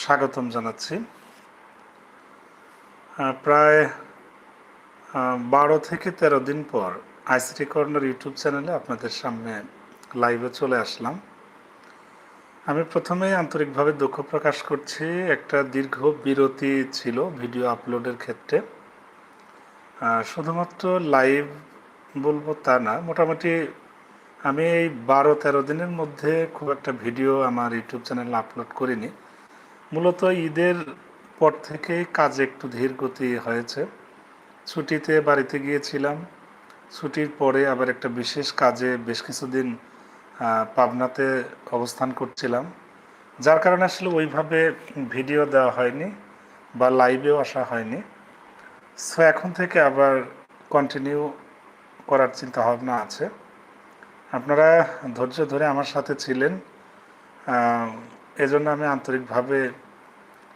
স্বাগতম জানাচ্ছি। প্রায় বারো থেকে তেরো দিন পর আইসিটি কর্নার ইউটিউব চ্যানেলে আপনাদের সামনে লাইভে চলে আসলাম। আমি প্রথমেই আন্তরিকভাবে দুঃখ প্রকাশ করছি, একটা দীর্ঘ বিরতি ছিল ভিডিও আপলোডের ক্ষেত্রে। শুধুমাত্র লাইভ বলব তা না, মোটামুটি আমি এই বারো তেরো দিনের মধ্যে খুব একটা ভিডিও আমার ইউটিউব চ্যানেলে আপলোড করিনি। মূলত ঈদের পর থেকেই কাজ একটু ধীর গতি হয়েছে। ছুটিতে বাড়িতে গিয়েছিলাম। ছুটির পরে আবার একটা বিশেষ কাজে বেশ কিছুদিন পাবনাতে অবস্থান করছিলাম। যার কারণে আসলে ওইভাবে ভিডিও দেওয়া হয়নি বা লাইভেও আসা হয়নি। সো এখন থেকে আবার কন্টিনিউ করার চিন্তা ভাবনা আছে। আপনারা ধৈর্য ধরে আমার সাথে ছিলেন। এজন্য আমি আন্তরিকভাবে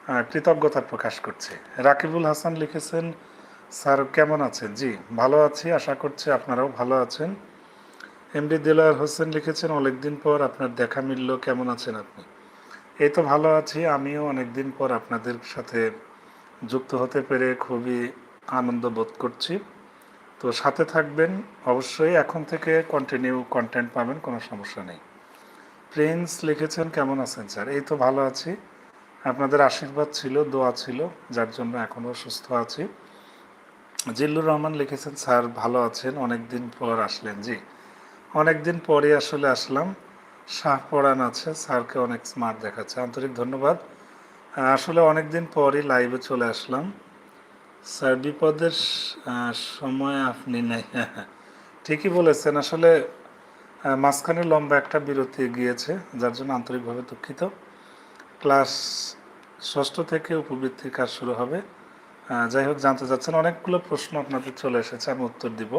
কৃতজ্ঞতা প্রকাশ করছি। রাকিবুল হাসান লিখেছেন, স্যার, কেমন আছেন? জি, ভালো আছি, আশা করছি আপনারাও ভালো আছেন। এমডি দিলার হোসেন লিখেছেন, অনেকদিন পর আপনার দেখা মিলল, কেমন আছেন আপনি? এই তো ভালো আছি, আমিও অনেকদিন পর আপনাদের সাথে যুক্ত হতে পেরে খুবই আনন্দ বোধ করছি। তো সাথে থাকবেন, অবশ্যই এখন থেকে কন্টিনিউ কন্টেন্ট পাবেন, কোনো সমস্যা নেই। প্রিন্স লিখেছেন, কেমন আছেন, স্যার? এই তো ভালো আছি। আপনাদের আশীর্বাদ ছিল, দোয়া ছিল, যার জন্য এখনও সুস্থ আছি। জিল্লুর রহমান লিখেছেন, স্যার, ভালো আছেন অনেক দিন পর আসলেন। জি অনেক দিন পরে আসলে আসলাম। শাহ পড়ান আছে, স্যারকে অনেক স্মার্ট দেখাচ্ছে। আন্তরিক ধন্যবাদ। আসলে অনেক দিন পরই লাইভে চলে আসলাম। স্যার, বিপদের সময় আপনি নেই। ঠিকই বলেছেন, আসলে মাঝখানে লম্বা একটা বিরতি গিয়েছে, যার জন্য আন্তরিকভাবে দুঃখিত। ক্লাস ষষ্ঠ থেকে উপবৃত্তির কাজ শুরু হবে। যাই হোক, জানতে চাচ্ছেন, অনেকগুলো প্রশ্ন আপনাদের চলে এসেছে, আমি উত্তর দিব।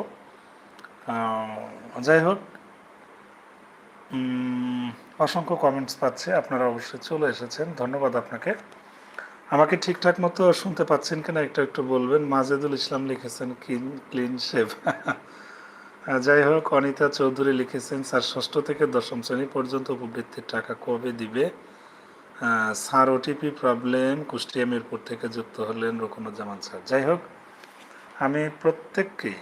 যাই হোক অসংখ্য কমেন্টস পাচ্ছে, আপনারা অবশ্যই চলে এসেছেন, ধন্যবাদ আপনাকে। আমাকে ঠিকঠাক মতো শুনতে পাচ্ছেন কিনা একটু একটু বলবেন। মাজেদুল ইসলাম লিখেছেন ক্লিন ক্লিন শেভ। যাই হোক, অনিতা চৌধুরী লিখেছেন, স্যার, ষষ্ঠ থেকে দশম শ্রেণি পর্যন্ত উপবৃত্তির টাকা কবে দিবে? Sir OTP problem Kushtia Mirpur থেকে যুক্ত হলেন রকুনুজ্জামান স্যার। যাই হোক, আমি প্রত্যেককেই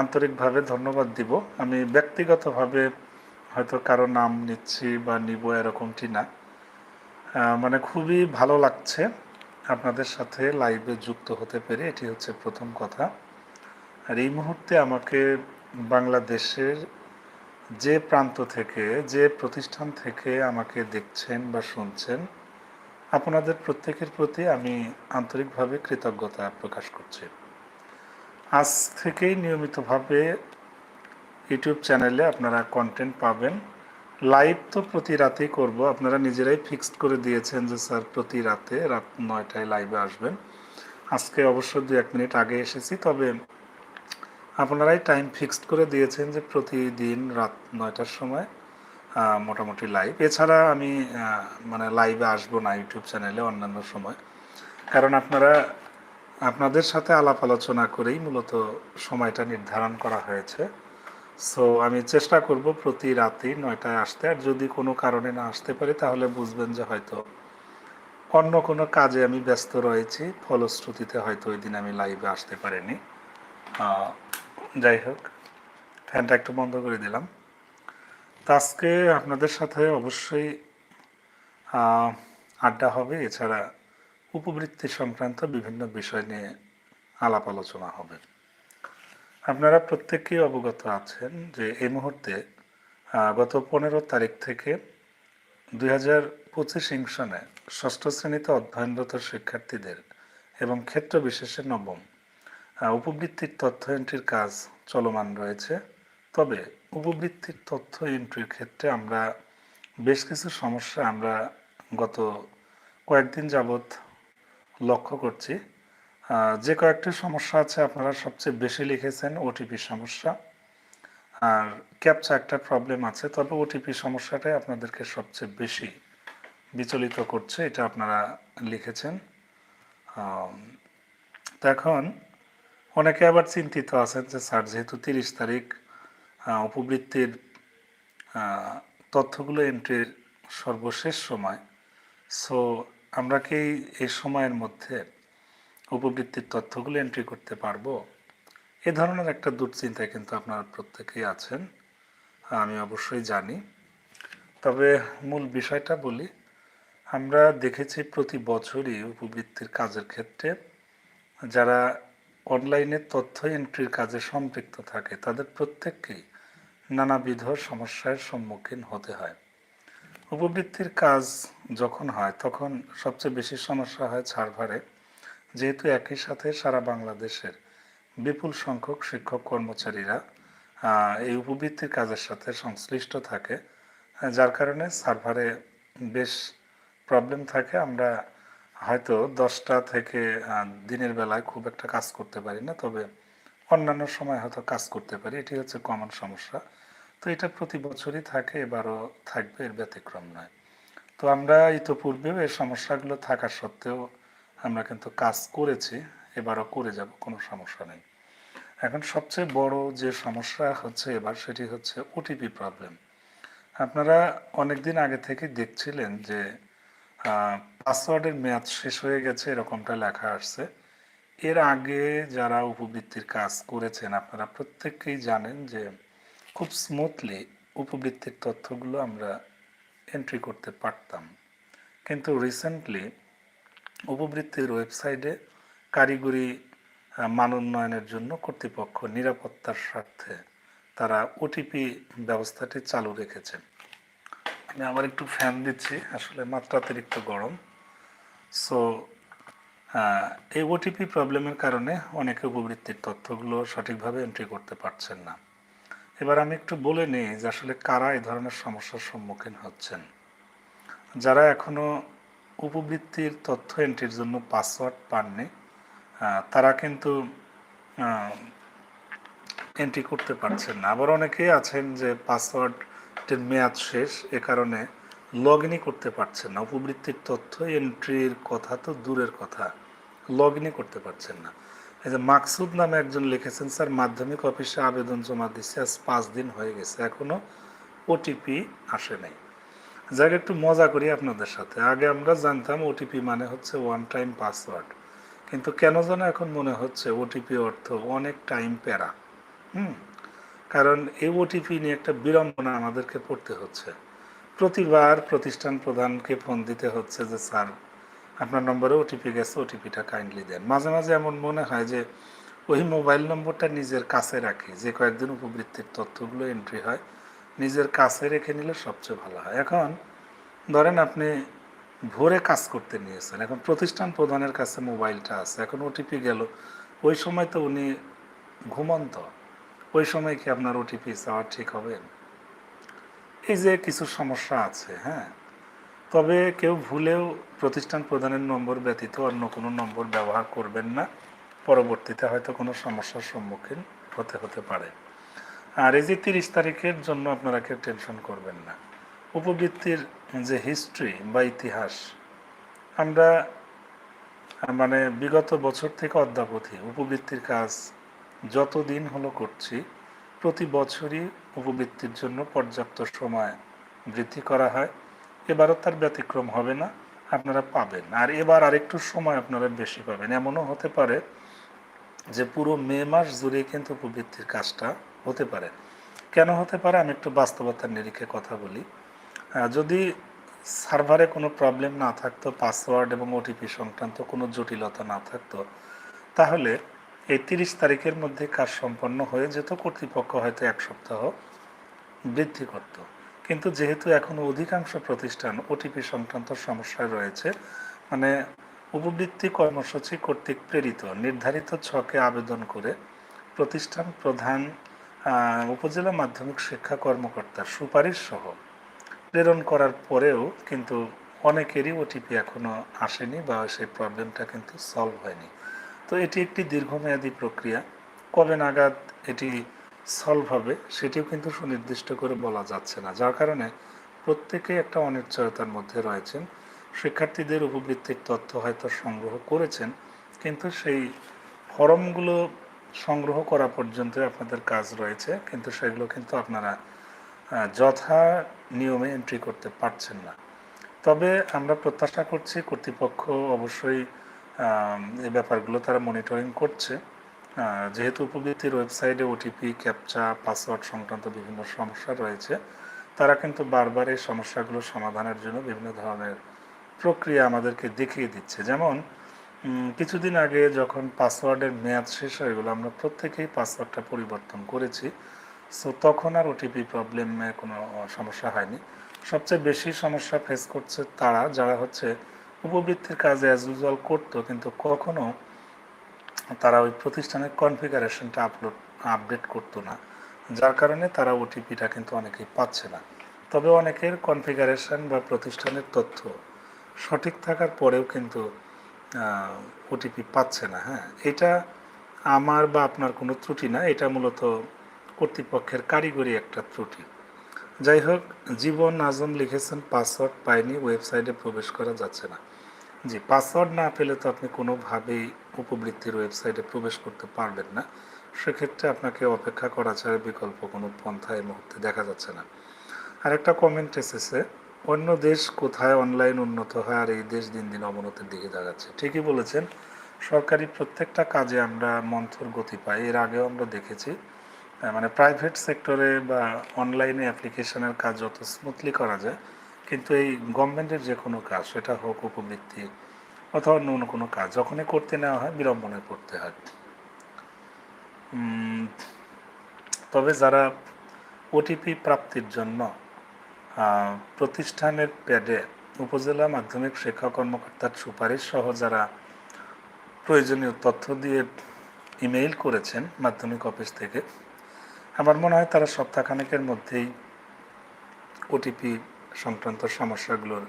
আন্তরিকভাবে ধন্যবাদ দিব। আমি ব্যক্তিগতভাবে হয়তো কারও নাম নিচ্ছি বা নিব এরকমটি না। মানে খুবই ভালো লাগছে আপনাদের সাথে লাইভে যুক্ত হতে পেরে, এটি হচ্ছে প্রথম কথা। আর এই মুহূর্তে আমাকে বাংলাদেশের যে প্রান্ত থেকে, যে প্রতিষ্ঠান থেকে আমাকে দেখছেন বা শুনছেন, আপনাদের প্রত্যেকের প্রতি আমি আন্তরিকভাবে কৃতজ্ঞতা প্রকাশ করছি। আজ থেকেই নিয়মিতভাবে ইউটিউব চ্যানেলে আপনারা কন্টেন্ট পাবেন। লাইভ তো প্রতি রাতেই করব। আপনারা নিজেরাই ফিক্সড করে দিয়েছেন যে, স্যার, প্রতি রাতে রাত নয়টায় লাইভে আসবেন। আজকে অবশ্য দু এক মিনিট আগে এসেছি, তবে আপনারাই টাইম ফিক্সড করে দিয়েছেন যে প্রতিদিন রাত নয়টার সময় মোটামুটি লাইভ এছাড়া আমি মানে লাইভে আসব না ইউটিউব চ্যানেলে অন্যান্য সময়। কারণ আপনারা, আপনাদের সাথে আলাপ আলোচনা করেই মূলত সময়টা নির্ধারণ করা হয়েছে। সো আমি চেষ্টা করব প্রতি রাতেই নয়টায় আসতে। আর যদি কোনো কারণে না আসতে পারি, তাহলে বুঝবেন যে হয়তো অন্য কোনো কাজে আমি ব্যস্ত রয়েছি। ফলশ্রুতিতে হয়তো ওই দিন আমি লাইভে আসতে পারিনি। যাই হোক ফ্যানটা একটু বন্ধ করে দিলাম। তো আজকে আপনাদের সাথে অবশ্যই আড্ডা হবে। এছাড়া উপবৃত্তি সংক্রান্ত বিভিন্ন বিষয় নিয়ে আলাপ আলোচনা হবে। আপনারা প্রত্যেকেই অবগত আছেন যে এই মুহূর্তে গত পনেরো তারিখ থেকে দুই হাজার পঁচিশ ইংশনে ষষ্ঠ শ্রেণীতে অধ্যয়নরত শিক্ষার্থীদের এবং ক্ষেত্র বিশেষে নবম উপবৃত্তির তথ্য এন্ট্রির কাজ চলমান রয়েছে। তবে উপবৃত্তির তথ্য এন্ট্রির ক্ষেত্রে আমরা বেশ কিছু সমস্যা আমরা গত কয়েকদিন যাবৎ লক্ষ্য করছি। যে কয়েকটি সমস্যা আছে আপনারা সবচেয়ে বেশি লিখেছেন ওটিপি সমস্যা। আর ক্যাপচা একটা প্রবলেম আছে, তবে ওটিপি সমস্যাটাই আপনাদেরকে সবচেয়ে বেশি বিচলিত করছে, এটা আপনারা লিখেছেন। এখন অনেকে আবার চিন্তিত আছেন যে, স্যার, যেহেতু তিরিশ তারিখ উপবৃত্তির তথ্যগুলো এন্ট্রির সর্বশেষ সময় সো আমরা কি এই সময়ের মধ্যে উপবৃত্তির তথ্যগুলো এন্ট্রি করতে পারব? এ ধরনের একটা দুশ্চিন্তায় কিন্তু আপনারা প্রত্যেকেই আছেন, আমি অবশ্যই জানি। তবে মূল বিষয়টা বলি, আমরা দেখেছি প্রতি বছরই উপবৃত্তির কাজের ক্ষেত্রে যারা অনলাইনে তথ্য এন্ট্রির কাজে সম্পৃক্ত থাকে। তাদের প্রত্যেককেই নানাবিধ সমস্যার সম্মুখীন হতে হয়। উপবৃত্তির কাজ যখন হয়, তখন সবচেয়ে বেশি সমস্যা হয় সার্ভারে। যেহেতু একই সাথে সারা বাংলাদেশের বিপুল সংখ্যক শিক্ষক কর্মচারীরা এই উপবৃত্তির কাজের সাথে সংশ্লিষ্ট থাকে, যার কারণে সার্ভারে বেশ প্রবলেম থাকে। আমরা হয়তো দশটা থেকে দিনের বেলায় খুব একটা কাজ করতে পারি না, তবে অন্যান্য সময় হয়তো কাজ করতে পারি। এটি হচ্ছে কমন সমস্যা। তো এটা প্রতি বছরই থাকে, এবারও থাকবে, এর ব্যতিক্রম নয়। তো আমরা ইতোপূর্বেও এই সমস্যাগুলো থাকা সত্ত্বেও আমরা কিন্তু কাজ করেছি, এবারও করে যাব, কোনো সমস্যা নেই। এখন সবচেয়ে বড় যে সমস্যা হচ্ছে এবার, সেটি হচ্ছে ওটিপি প্রবলেম আপনারা অনেক দিন আগে থেকে দেখছিলেন যে পাসওয়ার্ডের মেয়াদ শেষ হয়ে গেছে, এরকমটা লেখা আসছে। এর আগে যারা উপবৃত্তির কাজ করেছেন, আপনারা প্রত্যেককেই জানেন যে খুব স্মুথলি উপবৃত্তির তথ্যগুলো আমরা এন্ট্রি করতে পারতাম। কিন্তু রিসেন্টলি উপবৃত্তির ওয়েবসাইটে কারিগরি মান উন্নয়নের জন্য কর্তৃপক্ষ নিরাপত্তার স্বার্থে তারা ওটিপি ব্যবস্থাটি চালু রেখেছেন আমি আমার একটু ফ্যান দিচ্ছি। আসলে মাত্রাতিরিক্ত গরম। সো এই ওটিপি প্রবলেমের কারণে অনেকে উপবৃত্তির তথ্যগুলো সঠিকভাবে এন্ট্রি করতে পারছেন না। এবার আমি একটু বলে নিই যে আসলে কারা এই ধরনের সমস্যার সম্মুখীন হচ্ছেন। যারা এখনও উপবৃত্তির তথ্য এন্ট্রির জন্য পাসওয়ার্ড পাননি তারা কিন্তু এন্ট্রি করতে পারছেন না। আবার অনেকেই আছেন যে পাসওয়ার্ডের মেয়াদ শেষ, এ কারণে লগ ইনই করতে পারছেন না। উপবৃত্তির তথ্য এন্ট্রির কথা তো দূরের কথা। লগ করতে পারছেন না। এই যে মাকসুদ নামে একজন লিখেছেন, স্যার, মাধ্যমিক অফিসে আবেদন জমা দিচ্ছে আজ পাঁচ দিন হয়ে গেছে এখনও ওটিপি আসে নাই। যাক, একটু মজা করি আপনাদের সাথে। আগে আমরা জানতাম ওটিপি মানে হচ্ছে ওয়ান টাইম পাসওয়ার্ড কিন্তু কেন যেন এখন মনে হচ্ছে ওটিপি অর্থ অনেক টাইম প্যারা। হুম? কারণ এই ওটিপি নিয়ে একটা বিড়ম্বনা আমাদেরকে পড়তে হচ্ছে। প্রতিবার প্রতিষ্ঠান প্রধানকে ফোন দিতে হচ্ছে যে, স্যার, আপনার নম্বরে ওটিপি গেছে ওটিপিটা কাইন্ডলি দেন। মাঝে মাঝে এমন মনে হয় যে, ওই মোবাইল নম্বরটা নিজের কাছে রাখি। যে কয়েকদিন উপবৃত্তির তথ্যগুলো এন্ট্রি হয়, নিজের কাছে রেখে নিলে সবচেয়ে ভালো হয়। এখন ধরেন আপনি ভোরে কাজ করতে নিয়েছেন। এখন প্রতিষ্ঠান প্রধানের কাছে মোবাইলটা আছে। এখন ওটিপি গেল। ওই সময় তো উনি ঘুমন্ত। ওই সময় কি আপনার ওটিপি চাওয়া ঠিক হবে? এই যে কিছু সমস্যা আছে হ্যাঁ? তবে কেউ ভুলেও প্রতিষ্ঠান প্রধানের নম্বর ব্যতীত অন্য কোনো নম্বর ব্যবহার করবেন না। পরবর্তীতে হয়তো কোনো সমস্যার সম্মুখীন হতে হতে পারে। আর এই যে তিরিশ তারিখের জন্য আপনারা কেউ টেনশন করবেন না। উপবৃত্তির যে হিস্ট্রি বা ইতিহাস, আমরা মানে বিগত বছর থেকে অদ্যাবধি উপবৃত্তির কাজ যত দিন হলো করছি, প্রতি বছরই উপবৃত্তির জন্য পর্যাপ্ত সময় বৃদ্ধি করা হয়। এবারও তার ব্যতিক্রম হবে না, আপনারা পাবেন। আর এবার আরেকটু সময় আপনারা বেশি পাবেন। এমনও হতে পারে যে পুরো মে মাস জুড়ে কিন্তু উপবৃত্তির কাজটা হতে পারে। কেন হতে পারে? আমি একটু বাস্তবতার নিরিখে কথা বলি। যদি সার্ভারে কোনো প্রবলেম না থাকতো, পাসওয়ার্ড এবং ওটিপি সংক্রান্ত কোনো জটিলতা না থাকতো, তাহলে এই তিরিশ তারিখের মধ্যে কাজ সম্পন্ন হয়ে যেত, কর্তৃপক্ষ হয়তো এক সপ্তাহ বৃদ্ধি করত। কিন্তু যেহেতু এখনও অধিকাংশ প্রতিষ্ঠান ওটিপি সংক্রান্ত সমস্যায় রয়েছে মানে উপবৃত্তি কর্মসূচি কর্তৃক প্রেরিত, নির্ধারিত ছকে আবেদন করে প্রতিষ্ঠান প্রধান উপজেলা মাধ্যমিক শিক্ষা কর্মকর্তার সুপারিশ সহ প্রেরণ করার পরেও কিন্তু অনেকেরই ওটিপি এখনও আসেনি বা সেই প্রবলেমটা কিন্তু সলভ হয়নি। তো এটি একটি দীর্ঘমেয়াদী প্রক্রিয়া। কবে নাগাদ এটি সলভ হবে সেটিও কিন্তু সুনির্দিষ্ট করে বলা যাচ্ছে না, যার কারণে প্রত্যেকেই একটা অনিশ্চয়তার মধ্যে রয়েছেন। শিক্ষার্থীদের উপবৃত্তির তথ্য হয়তো সংগ্রহ করেছেন, কিন্তু সেই ফর্মগুলো সংগ্রহ করা পর্যন্ত আপনাদের কাজ রয়েছে, কিন্তু সেগুলো কিন্তু আপনারা যথা নিয়মে এন্ট্রি করতে পারছেন না। তবে আমরা প্রত্যাশা করছি কর্তৃপক্ষ অবশ্যই এই ব্যাপারগুলো তারা মনিটরিং করছে। যেহেতু উপবৃত্তির ওয়েবসাইটে ওটিপি ক্যাপচা পাসওয়ার্ড সংক্রান্ত বিভিন্ন সমস্যা রয়েছে, তারা কিন্তু বারবার এই সমস্যাগুলো সমাধানের জন্য বিভিন্ন ধরনের প্রক্রিয়া আমাদেরকে দেখিয়ে দিচ্ছে। যেমন কিছুদিন আগে যখন পাসওয়ার্ডের মেয়াদ শেষ হয়ে গেলো, আমরা প্রত্যেকেই পাসওয়ার্ডটা পরিবর্তন করেছি। সো তখন আর ওটিপি প্রবলেমে কোনো সমস্যা হয়নি। সবচেয়ে বেশি সমস্যা ফেস করছে তারা, যারা হচ্ছে উপবৃত্তির কাজে অ্যাজ ইউজুয়াল করতো, কিন্তু কখনো তারা ওই প্রতিষ্ঠানের কনফিগারেশনটা আপলোড আপডেট করতো না। যার কারণে তারা ওটিপিটা কিন্তু অনেকেই পাচ্ছে না। তবে অনেকের কনফিগারেশন বা প্রতিষ্ঠানের তথ্য সঠিক থাকার পরেও কিন্তু ওটিপি পাচ্ছে না হ্যাঁ। এটা আমার বা আপনার কোনো ত্রুটি না, এটা মূলত কর্তৃপক্ষের কারিগরি একটা ত্রুটি। যাই হোক, জীবন আজম লিখেছেন পাসওয়ার্ড পাইনি ওয়েবসাইটে প্রবেশ করা যাচ্ছে না। জি পাসওয়ার্ড না পেলে তো আপনি কোনোভাবেই উপবৃত্তির ওয়েবসাইটে প্রবেশ করতে পারবেন না। সেক্ষেত্রে আপনাকে অপেক্ষা করা ছাড়া বিকল্প কোনো পন্থা এই মুহূর্তে দেখা যাচ্ছে না। আরেকটা কমেন্ট এসেছে, অন্য দেশ কোথায় অনলাইন উন্নত হয় আর এই দেশ দিন দিন অবনতির দিকে যাচ্ছে? ঠিকই বলেছেন, সরকারি প্রত্যেকটা কাজে আমরা মন্থর গতি পাই। এর আগেও আমরা দেখেছি মানে প্রাইভেট সেক্টরে বা অনলাইনে অ্যাপ্লিকেশনের কাজ যত স্মুথলি করা যায় কিন্তু এই গভর্নমেন্টের যে কোনো কাজ, সেটা হোক উপবৃত্তি অথবা অন্য অন্য কোনো কাজ, যখনই করতে নেওয়া হয়, বিড়ম্বনায় করতে হয়। তবে যারা ওটিপি প্রাপ্তির জন্য প্রতিষ্ঠানের প্যাডে উপজেলা মাধ্যমিক শিক্ষা কর্মকর্তার সুপারিশ সহ যারা প্রয়োজনীয় তথ্য দিয়ে ইমেইল করেছেন মাধ্যমিক অফিস থেকে, আমার মনে হয় তারা সপ্তাহখানেকের মধ্যেই ওটিপি সংক্রান্ত সমস্যাগুলোর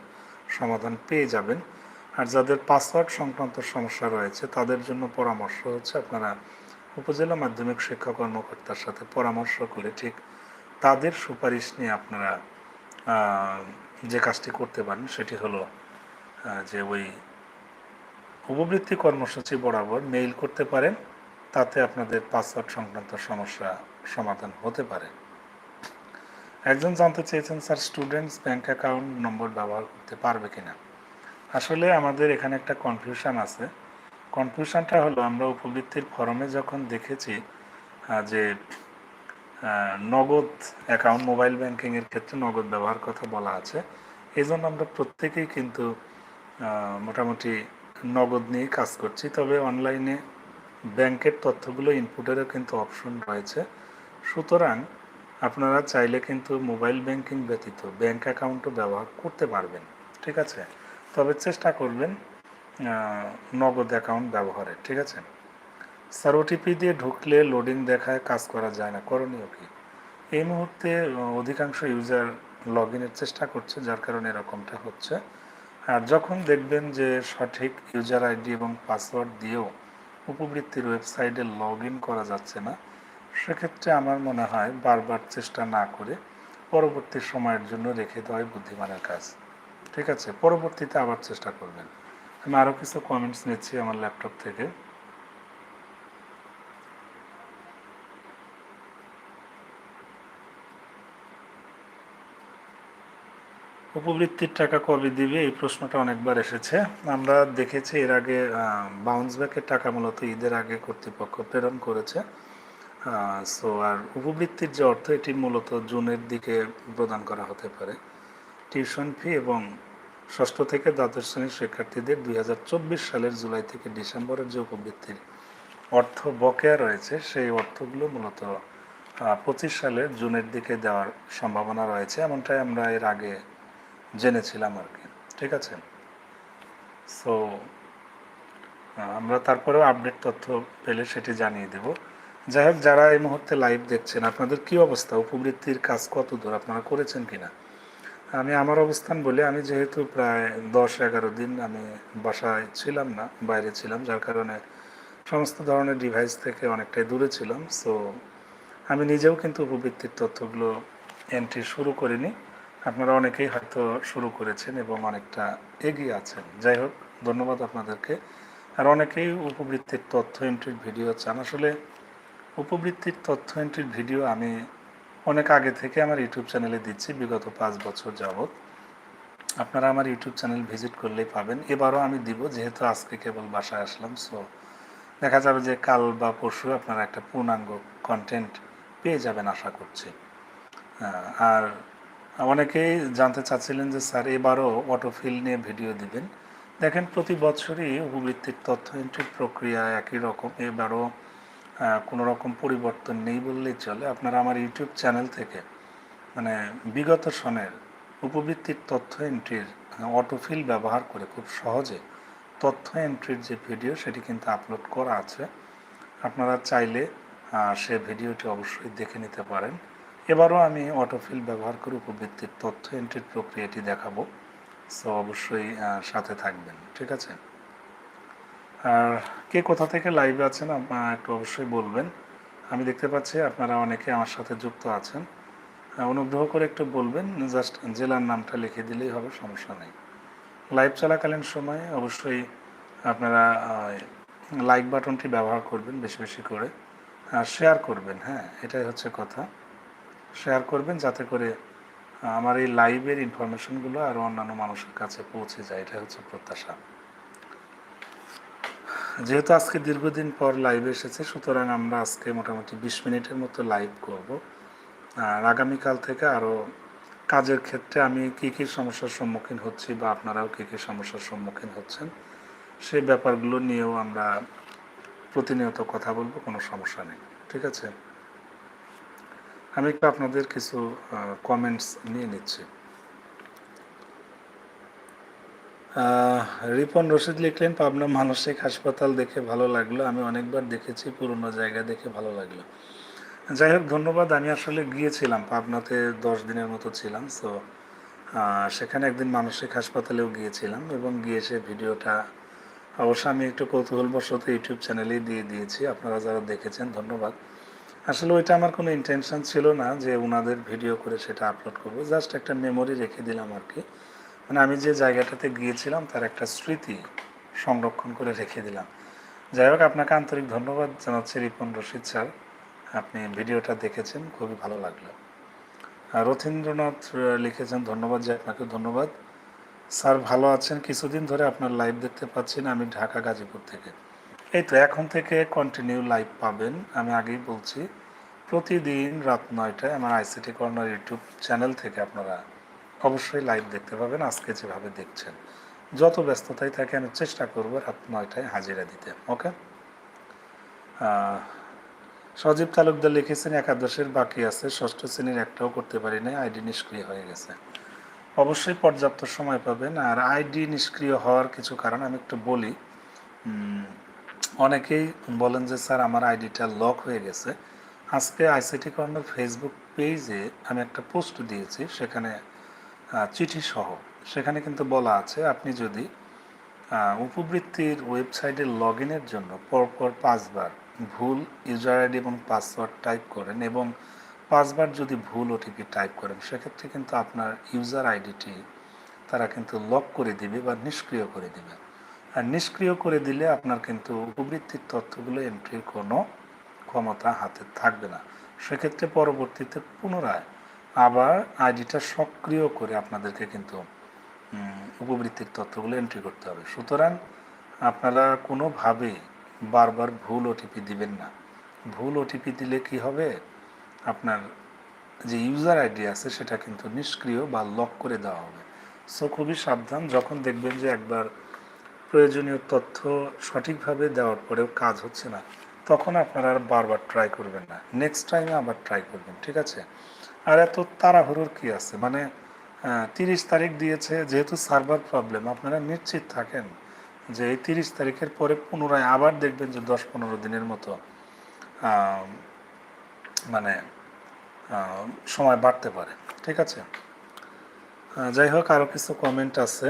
সমাধান পেয়ে যাবেন। আর যাদের পাসওয়ার্ড সংক্রান্ত সমস্যা রয়েছে, তাদের জন্য পরামর্শ হচ্ছে আপনারা উপজেলা মাধ্যমিক শিক্ষা কর্মকর্তার সাথে পরামর্শ করে ঠিক তাদের সুপারিশ নিয়ে আপনারা যে কাজটি করতে পারেন, সেটি হলো যে ওই উপবৃত্তি কর্মসূচি বরাবর মেইল করতে পারেন, তাতে আপনাদের পাসওয়ার্ড সংক্রান্ত সমস্যা সমাধান হতে পারে। একজন জানতে চেয়েছেন, sir students bank account number ব্যবহার করতে পারবে কিনা? আসলে আমাদের এখানে একটা কনফিউশন আছে। কনফিউশনটা হলো, আমরা উপবৃত্তির ফর্মে যখন দেখেছি যে নগদ অ্যাকাউন্ট মোবাইল ব্যাংকিংয়ের ক্ষেত্রে নগদ ব্যবহার কথা বলা আছে এই জন্য আমরা প্রত্যেকেই কিন্তু মোটামুটি নগদ নিয়ে কাজ করছি। তবে অনলাইনে ব্যাংকের তথ্যগুলো ইনপুটেরও কিন্তু অপশন রয়েছে। সুতরাং আপনারা চাইলে কিন্তু মোবাইল ব্যাংকিং ব্যতীত ব্যাংক অ্যাকাউন্টও ব্যবহার করতে পারবেন, ঠিক আছে? তবে চেষ্টা করবেন নগদ অ্যাকাউন্ট ব্যবহারের ঠিক আছে? স্যার ওটিপি দিয়ে ঢুকলে লোডিং দেখায়, কাজ করা যায় না, করণীয় কি? এই মুহূর্তে অধিকাংশ ইউজার লগ ইনের চেষ্টা করছে, যার কারণে এরকমটা হচ্ছে। আর যখন দেখবেন যে সঠিক ইউজার আইডি এবং পাসওয়ার্ড দিয়েও উপবৃত্তির ওয়েবসাইটে লগ ইন করা যাচ্ছে না সেক্ষেত্রে আমার মনে হয় বারবার চেষ্টা না করে পরবর্তী সময়ের জন্য রেখে দেওয়াই বুদ্ধিমানের কাজ। ঠিক আছে? পরবর্তীতে আবার চেষ্টা করবেন। আমি আরও কিছু কমেন্টস নিচ্ছি আমার ল্যাপটপ থেকে। উপবৃত্তির টাকা কবে দিবে? এই প্রশ্নটা অনেকবার এসেছে। আমরা দেখেছি এর আগে বাউন্স ব্যাকের টাকা মূলত ঈদের আগে কর্তৃপক্ষ প্রেরণ করেছে। সো আর উপবৃত্তির যে অর্থ, এটি মূলত জুনের দিকে প্রদান করা হতে পারে। টিউশন ফি এবং ষষ্ঠ থেকে দ্বাদশ শ্রেণির শিক্ষার্থীদের দুই হাজার চব্বিশ সালের জুলাই থেকে ডিসেম্বরের যে উপবৃত্তির অর্থ বকেয়া রয়েছে, সেই অর্থগুলো মূলত পঁচিশ সালের জুনের দিকে দেওয়ার সম্ভাবনা রয়েছে। এমনটাই আমরা এর আগে জেনেছিলাম আর কি। ঠিক আছে? সো আমরা তারপরেও আপডেট তথ্য পেলে সেটি জানিয়ে দেব। যাই হোক, যারা এই মুহূর্তে লাইভ দেখছেন, আপনাদের কি অবস্থা? উপবৃত্তির কাজ কত দূর আপনারা করেছেন কিনা? আমি আমার অবস্থান বলে, আমি যেহেতু প্রায় দশ এগারো দিন আমি বাসায় ছিলাম না, বাইরে ছিলাম, যার কারণে সমস্ত ধরনের ডিভাইস থেকে অনেকটাই দূরে ছিলাম। সো আমি নিজেও কিন্তু উপবৃত্তির তথ্যগুলো এন্ট্রি শুরু করিনি। আপনারা অনেকেই হয়তো শুরু করেছেন এবং অনেকটা এগিয়ে আছেন। যাই হোক, ধন্যবাদ আপনাদেরকে। আর অনেকেই উপবৃত্তির তথ্য এন্ট্রির ভিডিও চান। আসলে উপবৃত্তির তথ্য এন্ট্রির ভিডিও আমি অনেক আগে থেকে আমার ইউটিউব চ্যানেলে দিচ্ছি, বিগত পাঁচ বছর যাবৎ। আপনারা আমার ইউটিউব চ্যানেল ভিজিট করলেই পাবেন। এবারও আমি দিব, যেহেতু আজকে কেবল বাসায় আসলাম সো দেখা যাবে যে কাল বা পরশু আপনারা একটা পূর্ণাঙ্গ কন্টেন্ট পেয়ে যাবেন আশা করছি। আর অনেকেই জানতে চাচ্ছিলেন যে স্যার এবারও অটোফিল নিয়ে ভিডিও দিবেন। দেখেন, প্রতি বছরই উপবৃত্তির তথ্য এন্ট্রির প্রক্রিয়া একই রকম। এবারও কোনো রকম পরিবর্তন নেই বললেই চলে। আপনারা আমার ইউটিউব চ্যানেল থেকে মানে বিগত সনের উপবৃত্তির তথ্য এন্ট্রির অটোফিল ব্যবহার করে খুব সহজে তথ্য এন্ট্রির যে ভিডিও সেটি কিন্তু আপলোড করা আছে। আপনারা চাইলে সে ভিডিওটি অবশ্যই দেখে নিতে পারেন। এবারও আমি অটোফিল ব্যবহার করে উপবৃত্তির তথ্য এন্ট্রির প্রক্রিয়াটি দেখাবো। সো অবশ্যই সাথে থাকবেন। ঠিক আছে? আর কে কোথা থেকে লাইভে আছেন একটু অবশ্যই বলবেন। আমি দেখতে পাচ্ছি আপনারা অনেকে আমার সাথে যুক্ত আছেন। অনুগ্রহ করে একটু বলবেন জাস্ট জেলার নামটা লিখে দিলেই হবে, সমস্যা নেই। লাইভ চলাকালীন সময়ে অবশ্যই আপনারা লাইক বাটনটি ব্যবহার করবেন বেশি বেশি করে। আর শেয়ার করবেন হ্যাঁ এটাই হচ্ছে কথা। শেয়ার করবেন যাতে করে আমার এই লাইভের ইনফরমেশনগুলো আরও অন্যান্য মানুষের কাছে পৌঁছে যায়। এটা হচ্ছে প্রত্যাশা। যেহেতু আজকে দীর্ঘদিন পর লাইভ এসেছে, সুতরাং আমরা আজকে মোটামুটি বিশ মিনিটের মতো লাইভ করব। আর আগামীকাল থেকে আরও কাজের ক্ষেত্রে আমি কী কী সমস্যার সম্মুখীন হচ্ছি বা আপনারাও কী কী সমস্যার সম্মুখীন হচ্ছেন সেই ব্যাপারগুলো নিয়েও আমরা প্রতিনিয়ত কথা বলব, কোনো সমস্যা নেই, ঠিক আছে? আমি একটু আপনাদের কিছু কমেন্টস নিয়ে নিচ্ছি। রিপন রশিদ লিখলেন, পাবনা মানসিক হাসপাতাল দেখে ভালো লাগল। আমি অনেকবার দেখেছি, পুরনো জায়গা দেখে ভালো লাগল। যাই হোক, ধন্যবাদ। আমি আসলে গিয়েছিলাম, পাবনাতে দশ দিনের মতো ছিলাম সো সেখানে একদিন মানসিক হাসপাতালেও গিয়েছিলাম এবং গিয়ে সে ভিডিওটা অবশ্য আমি একটু কৌতূহলবশত ইউটিউব চ্যানেলেই দিয়ে দিয়েছি, আপনারা যারা দেখেছেন, ধন্যবাদ। আসলে ওইটা আমার কোনো ইন্টেনশন ছিল না যে ওনাদের ভিডিও করে সেটা আপলোড করব, জাস্ট একটা মেমোরি রেখে দিলাম আর কি। মানে আমি যে জায়গাটাতে গিয়েছিলাম, তার একটা স্মৃতি সংরক্ষণ করে রেখে দিলাম। যাই হোক, আপনাকে আন্তরিক ধন্যবাদ জানাচ্ছি রিপন রশিদ স্যার। আপনি ভিডিওটা দেখেছেন, খুবই ভালো লাগল। রথীন্দ্রনাথ লিখেছেন, ধন্যবাদ যে আপনাকে ধন্যবাদ। স্যার ভালো আছেন, কিছুদিন ধরে আপনার লাইভ দেখতে পাচ্ছি না আমি ঢাকা, গাজীপুর থেকে। এই তো, এখন থেকে কন্টিনিউ লাইভ পাবেন। আমি আগেই বলছি, প্রতিদিন রাত নয়টায় আমার আইসিটি কর্নার ইউটিউব চ্যানেল থেকে আপনারা অবশ্যই লাইভ দেখতে পাবেন, আজকে যেভাবে দেখছেন। যত ব্যস্ততায় থাকে, আমি চেষ্টা করব রাত নয়টায় হাজিরা দিতে ওকে সজীব তালুকদার লিখেছেন, একাদশের বাকি আছে, ষষ্ঠ শ্রেণির একটাও করতে পারি নাই আইডি নিষ্ক্রিয় হয়ে গেছে। অবশ্যই পর্যাপ্ত সময় পাবেন, আর আইডি নিষ্ক্রিয় হওয়ার কিছু কারণ আমি একটু বলি। অনেকেই বলেন যে, স্যার, আমার আইডিটা লক হয়ে গেছে। আজকে আইসিটি কর্নার ফেসবুক পেজে আমি একটা পোস্ট দিয়েছি, সেখানে চিঠি সহ সেখানে কিন্তু বলা আছে, আপনি যদি উপবৃত্তির ওয়েবসাইটে লগ ইনের জন্য পরপর পাঁচবার ভুল ইউজার আইডি এবং পাসওয়ার্ড টাইপ করেন এবং পাঁচবার যদি ভুল ওটিপি টাইপ করেন, সেক্ষেত্রে কিন্তু আপনার ইউজার আইডিটি তারা কিন্তু লক করে দিবে বা নিষ্ক্রিয় করে দিবে। আর নিষ্ক্রিয় করে দিলে আপনার কিন্তু উপবৃত্তির তথ্যগুলো এন্ট্রির কোনো ক্ষমতা হাতে থাকবে না। সেক্ষেত্রে পরবর্তীতে পুনরায় আবার আইডিটা সক্রিয় করে আপনাদেরকে কিন্তু উপবৃত্তির তথ্যগুলো এন্ট্রি করতে হবে। সুতরাং আপনারা কোনোভাবেই বারবার ভুল ওটিপি দিবেন না। ভুল ওটিপি দিলে কি হবে? আপনার যে ইউজার আইডি আছে সেটা কিন্তু নিষ্ক্রিয় বা লক করে দেওয়া হবে। সো খুবই সাবধান। যখন দেখবেন যে একবার প্রয়োজনীয় তথ্য সঠিকভাবে দেওয়ার পরেও কাজ হচ্ছে না, তখন আপনারা আর বারবার ট্রাই করবেন না। নেক্সট টাইমে আবার ট্রাই করবেন, ঠিক আছে? আর এত তাড়াহুড়োর কি আছে? মানে তিরিশ তারিখ দিয়েছে, যেহেতু সার্ভার প্রবলেম, আপনারা নিশ্চিত থাকেন যে এই তিরিশ তারিখের পরে পুনরায় আবার দেখবেন যে দশ পনেরো দিনের মতো মানে সময় বাড়তে পারে। ঠিক আছে? যাই হোক আরও কিছু কমেন্ট আছে।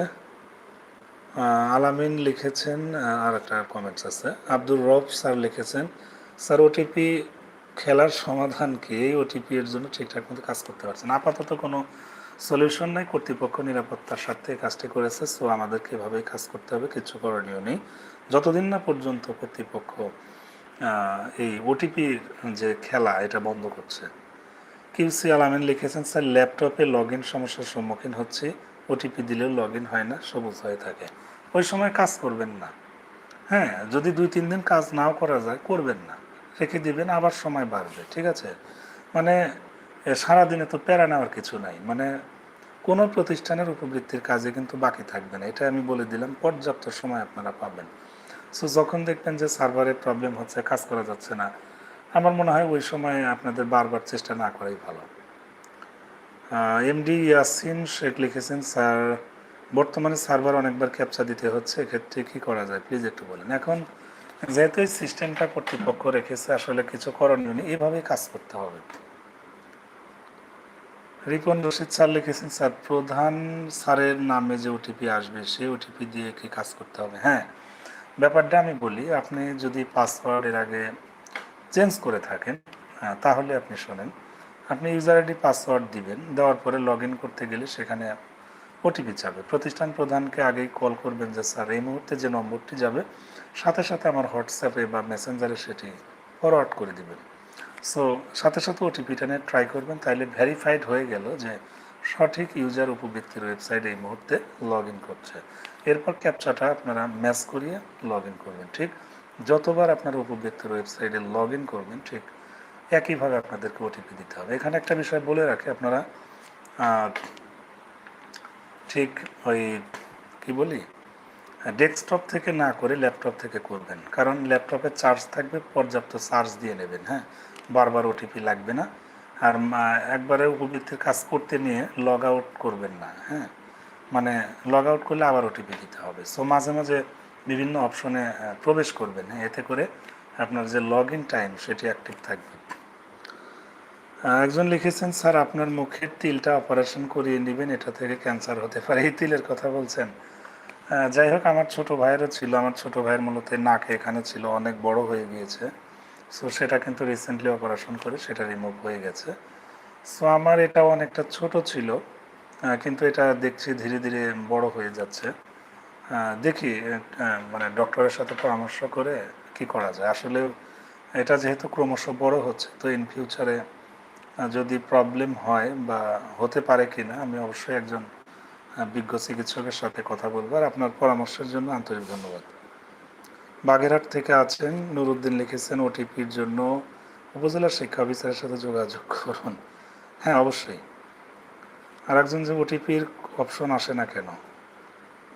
আলামিন লিখেছেন আর একটা কমেন্টস আছে। আব্দুর রব স্যার লিখেছেন, স্যার ওটিপি খেলার সমাধান কি ওটিপি এর জন্য ঠিকঠাক মতো কাজ করতে পারছে না। আপাতত কোনো সলিউশন নাই। কর্তৃপক্ষ নিরাপত্তার স্বার্থে কাজটি করেছে সো আমাদেরকে এভাবেই কাজ করতে হবে, কিছু করণীয় নেই। যতদিন না পর্যন্ত কর্তৃপক্ষ এই ওটিপির যে খেলা, এটা বন্ধ করছে। কিউসি আলামিন লিখেছেন, স্যার, ল্যাপটপে লগ ইন সমস্যার সম্মুখীন হচ্ছে। ওটিপি দিলেও লগ ইন হয় না, সবুজ হয়ে থাকে। ওই সময় কাজ করবেন না। হ্যাঁ যদি দুই তিন দিন কাজ নাও করা যায়, করবেন না। রেখে দিবেন, আবার সময় বাড়বে, ঠিক আছে? মানে সারাদিনে তো প্যারা নেওয়ার কিছু নাই। মানে কোনো প্রতিষ্ঠানের উপবৃত্তির কাজে কিন্তু বাকি থাকবে না। এটা আমি বলে দিলাম, পর্যাপ্ত সময় আপনারা পাবেন। সো যখন দেখবেন যে সার্ভারের প্রবলেম হচ্ছে, কাজ করা যাচ্ছে না, আমার মনে হয় ওই সময় আপনাদের বারবার চেষ্টা না করাই ভালো। এমডি ইয়াসিন শেখ লিখেছেন, স্যার, বর্তমানে সার্ভার অনেকবার ক্যাপচা দিতে হচ্ছে, এক্ষেত্রে কি করা যায়? প্লিজ একটু বলেন। এখন যেহেতু সিস্টেমটা কর্তৃপক্ষ রেখেছে আসলে কিছু করণীয় নেই। এভাবেই কাজ করতে হবে। রিপন রশিদ স্যার লিখেছেন স্যার প্রধান স্যারের নামে যে ওটিপি আসবে সেই ওটিপি দিয়ে কি কাজ করতে হবে? হ্যাঁ ব্যাপারটা আমি বলি আপনি যদি পাসওয়ার্ড এর আগে চেঞ্জ করে থাকেন হ্যাঁ, তাহলে আপনি শোনেন। আপনি ইউজার আইডি পাসওয়ার্ড দিবেন দেওয়ার পরে লগ করতে গেলে সেখানে ওটিপি যাবে প্রতিষ্ঠান প্রধানকে আগেই কল করবেন যে স্যার এই মুহূর্তে যে নম্বরটি যাবে সাথে সাথে আমার হোয়াটসঅ্যাপে বা মেসেঞ্জারে সেটি ফরওয়ার্ড করে দিবেন। সো সাথে সাথে ওটিপিটা নিয়ে ট্রাই করবেন, তাইলে ভেরিফাইড হয়ে গেল যে সঠিক ইউজার উপবৃত্তির ওয়েবসাইট এই মুহূর্তে লগ ইন করছে। এরপর ক্যাপচাটা আপনারা ম্যাচ করিয়ে লগ ইন করবেন, ঠিক? যতবার আপনার উপবৃত্তির ওয়েবসাইটে লগ ইন করবেন, ঠিক একইভাবে আপনাদেরকে ওটিপি দিতে হবে। এখানে একটা বিষয় বলে রাখি, আপনারা ঠিক ওই, কি বলি? ডেস্কটপ থেকে না করে ল্যাপটপ থেকে করবেন। কারণ ল্যাপটপে চার্জ থাকবে, পর্যাপ্ত চার্জ দিয়ে নেবেন হ্যাঁ? বারবার ওটিপি লাগবে না। আর একবারে উপবৃত্তির কাজ করতে নিয়ে লগ আউট করবেন না হ্যাঁ? মানে লগ আউট করলে আবার ওটিপি দিতে হবে। সো মাঝে মাঝে বিভিন্ন অপশনে প্রবেশ করবেন হ্যাঁ? এতে করে আপনার যে লগ ইন টাইম সেটি অ্যাক্টিভ থাকবে। একজন লিখেছেন, স্যার, আপনার মুখের তিলটা অপারেশন করিয়ে নেবেন, এটা থেকে ক্যান্সার হতে পারে। এই তিলের কথা বলছেন। যাই হোক, আমার ছোট ভাইয়েরও ছিল। আমার ছোট ভাইয়ের মূলত নাক এখানে ছিল, অনেক বড় হয়ে গিয়েছে। সো সেটা কিন্তু রিসেন্টলি অপারেশন করে সেটা রিমুভ হয়ে গেছে। সো আমার এটা অনেকটা ছোট ছিল কিন্তু এটা দেখছি ধীরে ধীরে বড় হয়ে যাচ্ছে। দেখি মানে ডক্টরের সাথে পরামর্শ করে কি করা যায়। আসলে এটা যেহেতু ক্রমশ বড় হচ্ছে, তো ইন ফিউচারে যদি প্রবলেম হয় বা হতে পারে কি না আমি অবশ্যই একজন বিজ্ঞ চিকিৎসকের সাথে কথা বলব আর আপনার পরামর্শের জন্য আন্তরিক ধন্যবাদ। বাগেরহাট থেকে আছেন নুরুদ্দিন লিখেছেন ওটিপির জন্য উপজেলা শিক্ষা অফিসারের সাথে যোগাযোগ করুন। হ্যাঁ অবশ্যই। আর একজন যে ওটিপির অপশন আসে না কেন?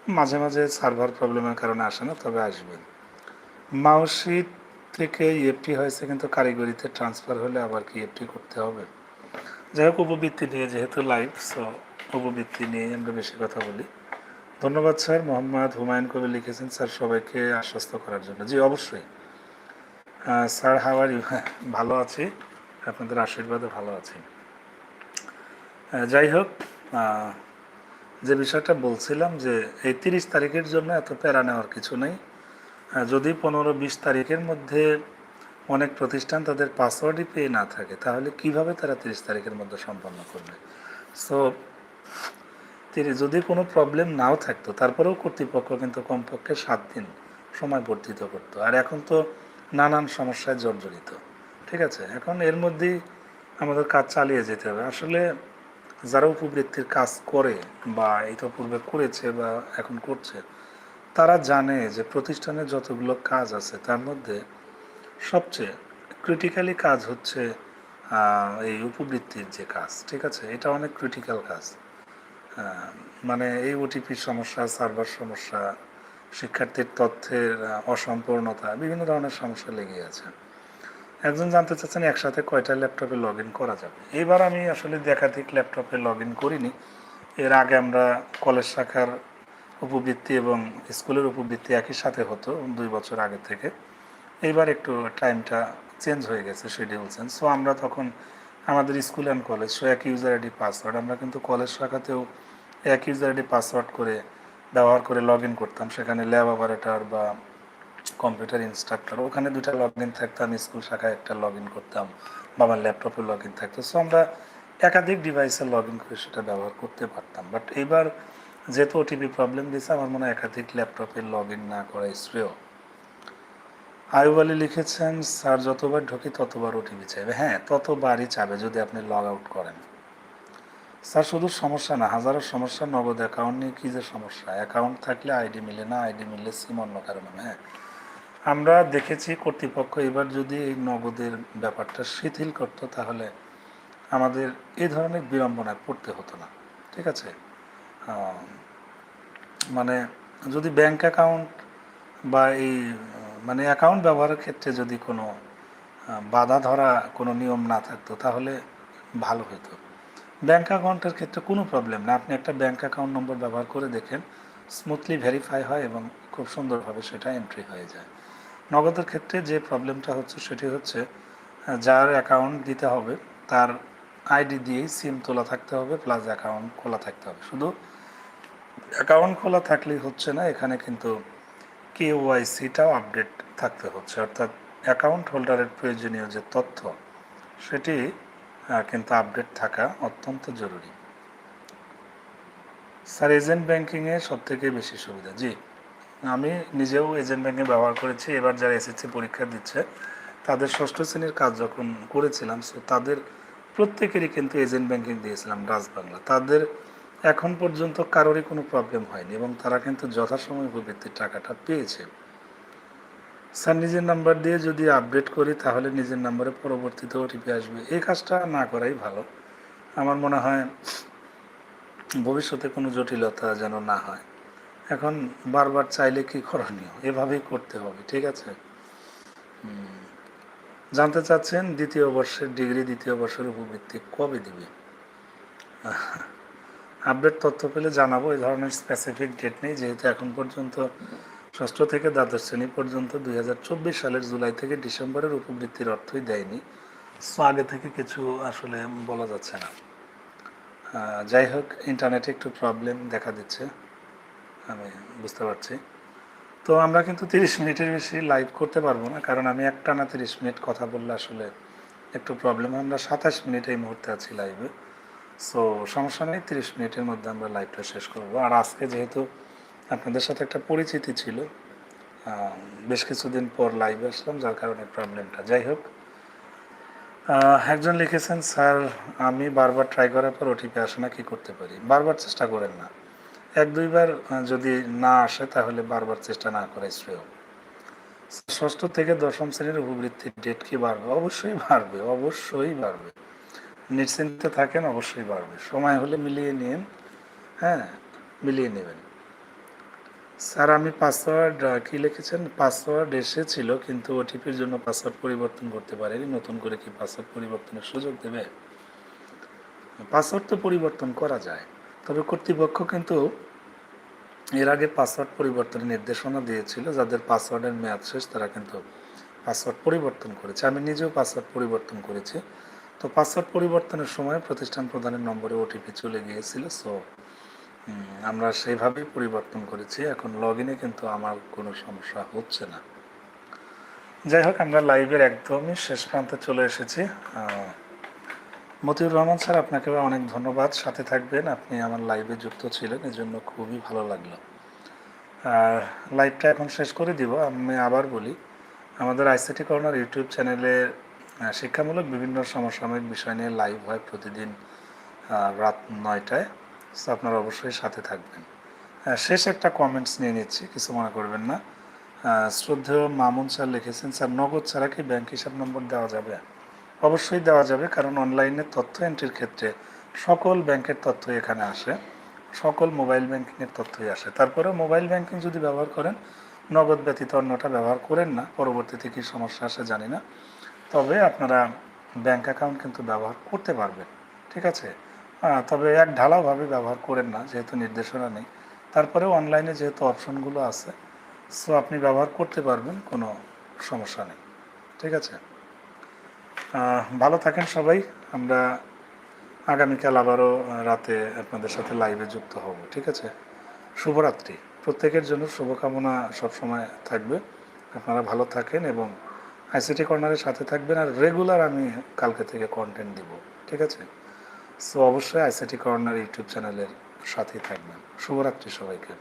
মাঝে মাঝে সার্ভার প্রবলেমের কারণে আসে না, তবে আসবেন মাউসি থেকে ইএফটি হয়েছে, কিন্তু কারিগরিতে ট্রান্সফার হলে আবার কি ইএফটি করতে হবে? যাই হোক, উপবৃত্তি নিয়ে যেহেতু লাইভ সো উপবৃত্তি নিয়ে আমরা বেশি কথা বলি। ধন্যবাদ স্যার। মোহাম্মদ হুমায়ুন কবি লিখেছেন, স্যার, সবাইকে আশ্বস্ত করার জন্য। জি, অবশ্যই। স্যার হাওয়ার ইউ ভালো আছি। আপনাদের আশীর্বাদে ভালো আছি। যাই হোক যে বিষয়টা বলছিলাম যে এই তিরিশ তারিখের জন্য এত প্যারা নেওয়ার কিছু নেই। যদি পনেরো বিশ তারিখের মধ্যে অনেক প্রতিষ্ঠান তাদের পাসওয়ার্ডই পেয়ে না থাকে, তাহলে কীভাবে তারা তিরিশ তারিখের মধ্যে সম্পন্ন করবে? সো তিনি যদি কোনো প্রবলেম নাও থাকতো, তারপরেও কর্তৃপক্ষ কিন্তু কমপক্ষে সাত দিন সময় বর্ধিত করতো। আর এখন তো নানান সমস্যায় জর্জরিত। ঠিক আছে? এখন এর মধ্যেই আমাদের কাজ চালিয়ে যেতে হবে। আসলে যারা উপবৃত্তির কাজ করে বা এটা পূর্বে করেছে বা এখন করছে, তারা জানে যে প্রতিষ্ঠানের যতগুলো কাজ আছে, তার মধ্যে সবচেয়ে ক্রিটিক্যালি কাজ হচ্ছে এই উপবৃত্তির যে কাজ। ঠিক আছে? এটা অনেক ক্রিটিক্যাল কাজ। মানে এই ওটিপির সমস্যা, সার্ভার সমস্যা, শিক্ষার্থীর তথ্যের অসম্পূর্ণতা, বিভিন্ন ধরনের সমস্যা লেগে আছে। একজন জানতে চাচ্ছেন, একসাথে কয়টা ল্যাপটপে লগ করা যাবে? এবার আমি আসলে একাধিক ল্যাপটপে লগ করিনি। এর আগে আমরা কলেজ শাখার উপবৃত্তি এবং স্কুলের উপবৃত্তি একই সাথে হতো, দুই বছর আগে থেকে। এইবার একটু টাইমটা চেঞ্জ হয়ে গেছে শিডিউল চেঞ্জ সো আমরা তখন আমাদের স্কুল অ্যান্ড কলেজ সো এক ইউজার আইডি পাসওয়ার্ড আমরা কিন্তু কলেজ শাখাতেও এক ইউজার আইডি পাসওয়ার্ড করে ব্যবহার করে লগ ইন করতাম। সেখানে ল্যাব অপারেটর বা কম্পিউটার ইনস্ট্রাক্টর ওখানে দুটা লগ ইন থাকতাম স্কুল শাখায় একটা লগ ইন করতাম বা আমার ল্যাপটপে লগ ইন থাকতো। সো আমরা একাধিক ডিভাইসে লগ ইন করে সেটা ব্যবহার করতে পারতাম। বাট এবার যেহেতু ওটিপি প্রবলেম দিয়েছে আমার মনে হয় একাধিক ল্যাপটপে লগ ইন না করা শ্রেয়। আয়ুব আলী লিখেছেন, স্যার, যতবার ঢোকে ততবার ওটিপি চাইবে। হ্যাঁ ততবারই চাবে যদি আপনি লগ আউট করেন। স্যার, শুধু সমস্যা না, হাজারো সমস্যা, নগদ অ্যাকাউন্ট নিয়ে কী যে সমস্যা? অ্যাকাউন্ট থাকলে আইডি মিলে না আইডি মিললে সিম অন্য কারণে হ্যাঁ। আমরা দেখেছি কর্তৃপক্ষ এবার যদি এই নগদের ব্যাপারটা শিথিল করতো, তাহলে আমাদের এই ধরনের বিড়ম্বনায় পড়তে হতো না, ঠিক আছে? মানে যদি ব্যাংক অ্যাকাউন্ট বা এই মানে অ্যাকাউন্ট ব্যবহারের ক্ষেত্রে যদি কোনো বাধা ধরা কোনো নিয়ম না থাকতো, তাহলে ভালো হতো। ব্যাঙ্ক অ্যাকাউন্টের ক্ষেত্রে কোনো প্রবলেম না। আপনি একটা ব্যাঙ্ক অ্যাকাউন্ট নম্বর ব্যবহার করে দেখেন স্মুথলি ভেরিফাই হয় এবং খুব সুন্দরভাবে সেটা এন্ট্রি হয়ে যায়। নগদের ক্ষেত্রে যে প্রবলেমটা হচ্ছে সেটি হচ্ছে যার অ্যাকাউন্ট দিতে হবে, তার আইডি দিয়েই সিম তোলা থাকতে হবে প্লাস অ্যাকাউন্ট খোলা থাকতে হবে। শুধু অ্যাকাউন্ট খোলা থাকলেই হচ্ছে না, এখানে কিন্তু কেওয়াইসিটাও আপডেট থাকতে হচ্ছে। অর্থাৎ অ্যাকাউন্ট হোল্ডারের প্রয়োজনীয় যে তথ্য, সেটি কিন্তু আপডেট থাকা অত্যন্ত জরুরি। স্যার, এজেন্ট ব্যাংকিংয়ে সব থেকে বেশি সুবিধা। জি, আমি নিজেও এজেন্ট ব্যাংকিং ব্যবহার করেছি। এবার যারা এসএসসি পরীক্ষা দিচ্ছে, তাদের ষষ্ঠ শ্রেণির কাজ যখন করেছিলাম। সো তাদের প্রত্যেকেরই কিন্তু এজেন্ট ব্যাংকিং দিয়েছিলাম, রাজবাংলা। তাদের এখন পর্যন্ত কারোরই কোনো প্রবলেম হয়নি এবং তারা কিন্তু যথাসময় উপবৃত্তির টাকাটা পেয়েছে। স্যার, নিজের নাম্বার দিয়ে যদি আপডেট করি, তাহলে নিজের নাম্বারে পরবর্তীতে ওটিপি আসবে। এই কাজটা না করাই ভালো। আমার মনে হয় ভবিষ্যতে কোনো জটিলতা যেন না হয়। এখন বারবার চাইলে কি করণীয়? এভাবেই করতে হবে, ঠিক আছে? জানতে চাচ্ছেন, দ্বিতীয় বর্ষের ডিগ্রি দ্বিতীয় বর্ষের উপবৃত্তি কবে দিবে? আপডেট তথ্য পেলে জানাব। এই ধরনের স্পেসিফিক ডেট নেই। যেহেতু এখন পর্যন্ত ষষ্ঠ থেকে দ্বাদশ শ্রেণি পর্যন্ত দুই হাজার চব্বিশ সালের জুলাই থেকে ডিসেম্বরের উপবৃত্তির অর্থই দেয়নি। সো আগে থেকে কিছু আসলে বলা যাচ্ছে না। যাই হোক ইন্টারনেটে একটু প্রবলেম দেখা দিচ্ছে। আমি বুঝতে পারছি। তো আমরা কিন্তু তিরিশ মিনিটের বেশি লাইভ করতে পারব না, কারণ আমি একটানা তিরিশ মিনিট কথা বললে আসলে একটু প্রবলেম আমরা সাতাশ মিনিট এই মুহূর্তে আছি লাইভে সো সমস্যা নেই, তিরিশ মিনিটের মধ্যে আমরা লাইভটা শেষ করব। আর আজকে যেহেতু আপনাদের সাথে একটা পরিচিতি ছিল বেশ কিছুদিন পর লাইভে আসলাম, যার কারণে প্রবলেমটা যাই হোক একজন লিখেছেন, স্যার, আমি বারবার ট্রাই করার পর ওটিপি আসে না, কি করতে পারি? বারবার চেষ্টা করেন না। এক দুইবার যদি না আসে, তাহলে বারবার চেষ্টা না করাই শ্রেয়। ষষ্ঠ থেকে দশম শ্রেণির উপবৃত্তির ডেট কি বাড়বে? অবশ্যই বাড়বে অবশ্যই বাড়বে। নিশ্চিন্তে থাকেন অবশ্যই বাড়বে সময় হলে মিলিয়ে নিন হ্যাঁ মিলিয়ে নেবেন। স্যার, আমি পাসওয়ার্ড কি লিখেছেন? পাসওয়ার্ড এসেছিল, কিন্তু ওটিপির জন্য পাসওয়ার্ড পরিবর্তন করতে পারেনি। নতুন করে কি পাসওয়ার্ড পরিবর্তনের সুযোগ দেবে? পাসওয়ার্ড তো পরিবর্তন করা যায়। তবে কর্তৃপক্ষ কিন্তু এর আগে পাসওয়ার্ড পরিবর্তনের নির্দেশনা দিয়েছিল, যাদের পাসওয়ার্ডের মেয়াদ শেষ, তারা কিন্তু পাসওয়ার্ড পরিবর্তন করেছে। আমি নিজেও পাসওয়ার্ড পরিবর্তন করেছি। তো পাসওয়ার্ড পরিবর্তনের সময় প্রতিষ্ঠান প্রদানের নম্বরে ওটিপি চলে গিয়েছিল সো আমরা সেইভাবেই পরিবর্তন করেছি। এখন লগ ইনে কিন্তু আমার কোনো সমস্যা হচ্ছে না। যাই হোক, আমরা লাইভের একদমই শেষ প্রান্তে চলে এসেছি। মতিউর রহমান স্যার, আপনাকে অনেক ধন্যবাদ। সাথে থাকবেন, আপনি আমার লাইভে যুক্ত ছিলেন, এজন্য খুবই ভালো লাগল। আর লাইভটা এখন শেষ করে দিব। আমি আবার বলি, আমাদের আইসিটি কর্নার ইউটিউব চ্যানেলে শিক্ষামূলক বিভিন্ন সমসাময়িক বিষয় নিয়ে লাইভ হয় প্রতিদিন রাত নয়টায়। সো আপনারা অবশ্যই সাথে থাকবেন। আহ, শেষ একটা কমেন্টস নিয়ে নিচ্ছি কিছু মনে করবেন না। শ্রদ্ধেয় মামুন স্যার লিখেছেন স্যার নগদ ছাড়া কি ব্যাংক হিসাব নম্বর দেওয়া যাবে? অবশ্যই দেওয়া যাবে কারণ অনলাইনে তথ্য এন্ট্রির ক্ষেত্রে সকল ব্যাংকের তথ্য এখানে আসে। সকল মোবাইল ব্যাংকিংয়ের তথ্যই আসে। তারপরে মোবাইল ব্যাংকিং যদি ব্যবহার করেন নগদ ব্যতীত অন্যটা ব্যবহার করেন না পরবর্তীতে কী সমস্যা আসে জানি না। তবে আপনারা ব্যাংক অ্যাকাউন্ট কিন্তু ব্যবহার করতে পারবেন, ঠিক আছে? তবে এক ঢালাওভাবে ব্যবহার করেন না, যেহেতু নির্দেশনা নেই। তারপরেও অনলাইনে যেহেতু অপশনগুলো আছে সো আপনি ব্যবহার করতে পারবেন, কোনো সমস্যা নেই, ঠিক আছে? ভালো থাকেন সবাই, আমরা আগামীকাল আবারও রাতে আপনাদের সাথে লাইভে যুক্ত হব, ঠিক আছে? শুভরাত্রি, প্রত্যেকের জন্য শুভকামনা সবসময় থাকবে। আপনারা ভালো থাকেন এবং আইসিটি কর্নারের সাথে থাকবেন আর রেগুলার আমি কালকে থেকে কন্টেন্ট দিব, ঠিক আছে? সো অবশ্যই আইসিটি কর্নার ইউটিউব চ্যানেলের সাথেই থাকবেন। শুভরাত্রি সবাইকে।